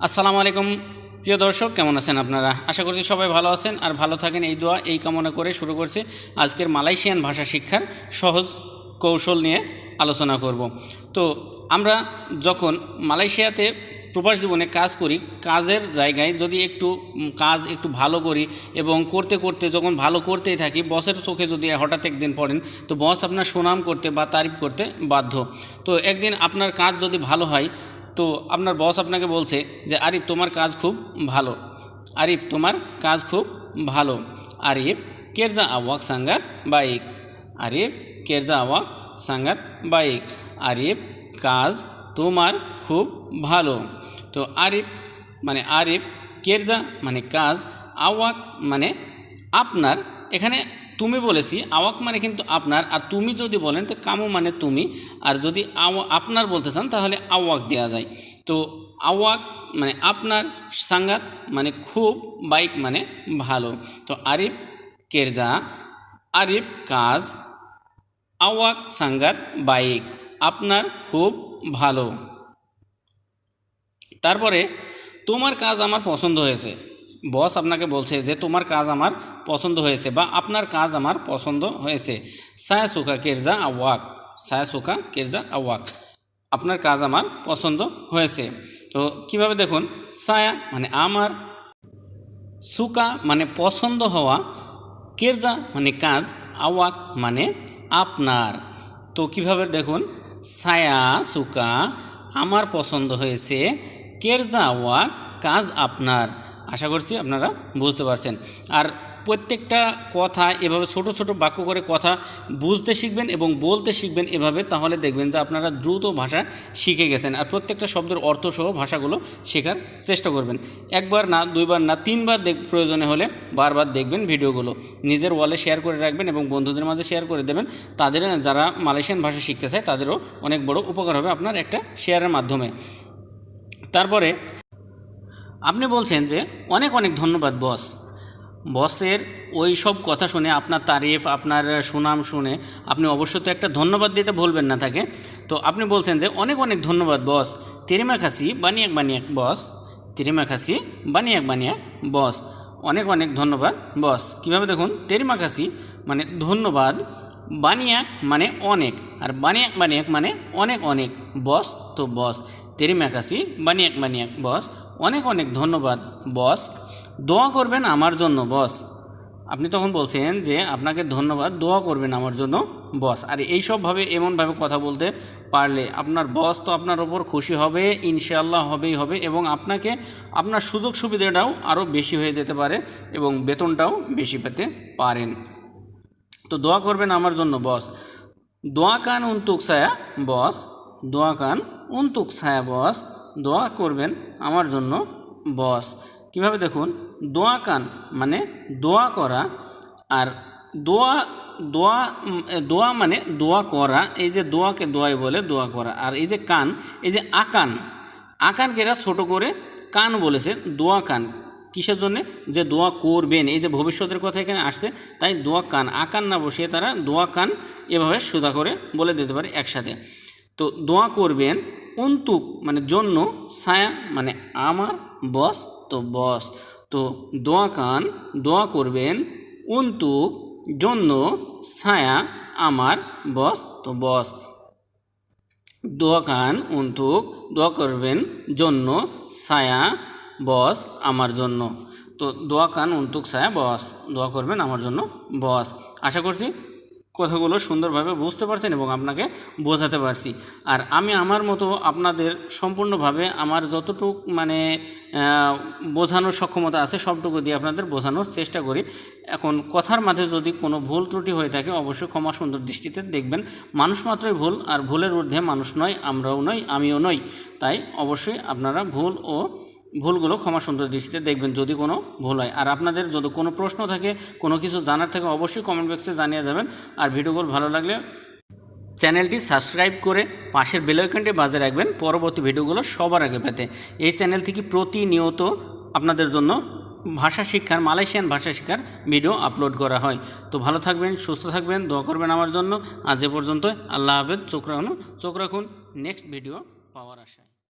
আসসালামু আলাইকুম, প্রিয় দর্শক, কেমন আছেন আপনারা? আশা করছি সবাই ভালো আছেন আর ভালো থাকেন। এই দোয়া, এই কামনা করে শুরু করছি আজকের মালয়েশিয়ান ভাষা শিক্ষার সহজ কৌশল নিয়ে আলোচনা করব। তো আমরা যখন মালয়েশিয়াতে প্রবাস জীবনে কাজ করি, কাজের জায়গায় যদি একটু কাজ একটু ভালো করি এবং করতে করতে যখন ভালো করতেই থাকি, বসের চোখে যদি হঠাৎ একদিন পড়েন, তো বস আপনার সুনাম করতে বা তারিফ করতে বাধ্য। তো একদিন আপনার কাজ যদি ভালো হয় তো আপনার বস আপনাকে বলছে যে, আরিফ, তোমার কাজ খুব ভালো। আরিফ, তোমার কাজ খুব ভালো। আরিফ, কেরজা আওয়াক সাঙ্গাত বাইক। আরিফ, কেরজা আওয়াক সাঙ্গাত বাইক। আরিফ, কাজ তোমার খুব ভালো। তো আরিফ মানে আরিফ, কেরজা মানে কাজ, আওয়াক মানে আপনার। এখানে তুমি বলেছি, আওয়াক মানে কিন্তু আপনার, আর তুমি যদি বলেন, তো কামু মানে তুমি, আর যদি আপনার বলতে চান, তাহলে আওয়াক দেওয়া যায়। তো আওয়াক মানে আপনার, সাঙ্গাত মানে খুব, বাইক মানে ভালো। তো আরিফ কেরজা, আরিফ কাজ, আওয়াক, সাঙ্গাত, বাইক, আপনার খুব ভালো। তারপরে, তোমার কাজ আমার পছন্দ হয়েছে। বস আপনাকে বলছে যে, তোমার কাজ আমার পছন্দ হয়েছে বা আপনার কাজ আমার পছন্দ হয়েছে। সায়া সুখা কেরজা আওয়াক। সায়া সুখা কেরজা আওয়াক। আপনার কাজ আমার পছন্দ হয়েছে। তো কীভাবে দেখুন? সায়া মানে আমার সুকা মানে পছন্দ হওয়া, কেরজা মানে কাজ, আওয়াক মানে আপনার। তো কীভাবে দেখুন? ছায়া সুকা আমার পছন্দ হয়েছে, কেরজা আওয়াক, কাজ আপনার। আশা করছি আপনারা বুঝতে পারছেন। আর প্রত্যেকটা কথা এভাবে ছোট ছোট বাক্য করে কথা বুঝতে শিখবেন এবং বলতে শিখবেন এভাবে, তাহলে দেখবেন যে আপনারা দ্রুত ভাষা শিখে গেছেন আর প্রত্যেকটা শব্দের অর্থসহ ভাষাগুলো শেখার চেষ্টা করবেন। একবার না, দুইবার না, তিনবার দেখ, প্রয়োজনে হলে বারবার দেখবেন ভিডিওগুলো। নিজের ওয়ালে শেয়ার করে রাখবেন এবং বন্ধুদের মাঝে শেয়ার করে দেবেন। তাদের যারা মালয়েশিয়ান ভাষা শিখতে চায় তাদেরও অনেক বড় উপকার হবে আপনার একটা শেয়ারের মাধ্যমে। তারপরে আপনি বলছেন যে অনেক অনেক ধন্যবাদ, বস। বসের ওই সব কথা শুনে আপনার তারিফ, আপনার সুনাম শুনে আপনি অবশ্যই তো একটা ধন্যবাদ দিতে ভুলবেন না তাকে। তো আপনি বলছেন যে অনেক অনেক ধন্যবাদ, বস। তেরিমা খাসি, বানিয়াক বানিয়াক, বস। তেরিমা খাসি, বানিয়াক বানিয়াক, বস। অনেক অনেক ধন্যবাদ, বস। কীভাবে দেখুন, তেরিমা খাসি মানে ধন্যবাদ, বানিয়াক মানে অনেক, আর বানিয়াক বানিয়াক মানে অনেক অনেক, বস তো বস। তেরিমা খাসি, বানিয়াক বানিয়াক, বস। অনেক অনেক ধন্যবাদ, বস। দোয়া করবেন আমার জন্য, বস। আপনি তখন বলছেন যে আপনাকে ধন্যবাদ, দোয়া করবেন আমার জন্য, বস। আর এইসবভাবে, এমনভাবে কথা বলতে পারলে আপনার বস তো আপনার ওপর খুশি হবে, ইনশাআল্লাহ হবেই হবে, এবং আপনাকে আপনার সুযোগ সুবিধাটাও আরও বেশি হয়ে যেতে পারে এবং বেতনটাও বেশি পেতে পারেন। তো দোয়া করবেন আমার জন্য, বস। দোয়া কান উন্তুক ছায়া, বস। দোয়া কান উন্তুক ছায়া, বস। দোয়া করবেন আমার জন্য, বস। কীভাবে দেখুন? দোয়া কান মানে দোয়া করা আর দোয়া দোয়া দোয়া মানে দোয়া করা, এই যে দোয়াকে দোয়াই বলে দোয়া করা। আর এই যে কান, এই যে আকান, আকানকে এরা ছোটো করে কান বলেছে, দোয়া কান। কিসের জন্যে? যে দোয়া করবেন, এই যে ভবিষ্যতের কথা এখানে আসছে, তাই দোয়া কান, আকান না বসিয়ে তারা দোয়া কান এভাবে সুদা করে বলে দিতে পারে একসাথে। তো দোয়া করবেন অন্তুক মানে জন্য সায়া মানে আমার বস তো বস। তো দোয়া কান, দোয়া করবেন অন্তুক জন্য সায়া আমার বস তো বস। দোয়া কান উন্তুক দোয়া করবেন, জন্য সায়া বস, আমার জন্য। তো দোয়া কান উন্তুক সায়া বস। দোয়া করবেন, আমার জন্য বস। আশা করছি কথাগুলো সুন্দরভাবে বুঝতে পারছেন এবং আপনাকে বোঝাতে পারছি। আর আমি আমার মতো আপনাদের সম্পূর্ণভাবে আমার যতটুক মানে বোঝানোর সক্ষমতা আছে সবটুকু দিয়ে আপনাদের বোঝানোর চেষ্টা করি। এখন কথার মাঝে যদি কোনো ভুল ত্রুটি হয়ে থাকে, অবশ্যই ক্ষমা সুন্দর দৃষ্টিতে দেখবেন। মানুষ মাত্রই ভুল, আর ভুলের ঊর্ধ্বে মানুষ নয়, আমরাও নই, আমিও নই। তাই অবশ্যই আপনারা ভুল ও ভুলগুলো ক্ষমা সুন্দর দৃষ্টিতে দেখবেন যদি কোনো ভুল হয়। আর আপনাদের যদি কোনো প্রশ্ন থাকে, কোনো কিছু জানার থাকে, অবশ্যই কমেন্ট বক্সে জানিয়ে যাবেন। আর ভিডিওগুলো ভালো লাগলে চ্যানেলটি সাবস্ক্রাইব করে পাশের বেলাইকনটি বাজে রাখবেন। পরবর্তী ভিডিওগুলো সবার আগে পেতে। এই চ্যানেল থেকে প্রতিনিয়ত আপনাদের জন্য ভাষা শিক্ষার, মালয়েশিয়ান ভাষা শিক্ষার ভিডিও আপলোড করা হয়। তো ভালো থাকবেন, সুস্থ থাকবেন, দোয়া করবেন আমার জন্য। আজ এ পর্যন্ত আল্লাহ হাফেজ। চোখ রাখুন। চোখ রাখুন। নেক্সট ভিডিও পাওয়ার আশায়।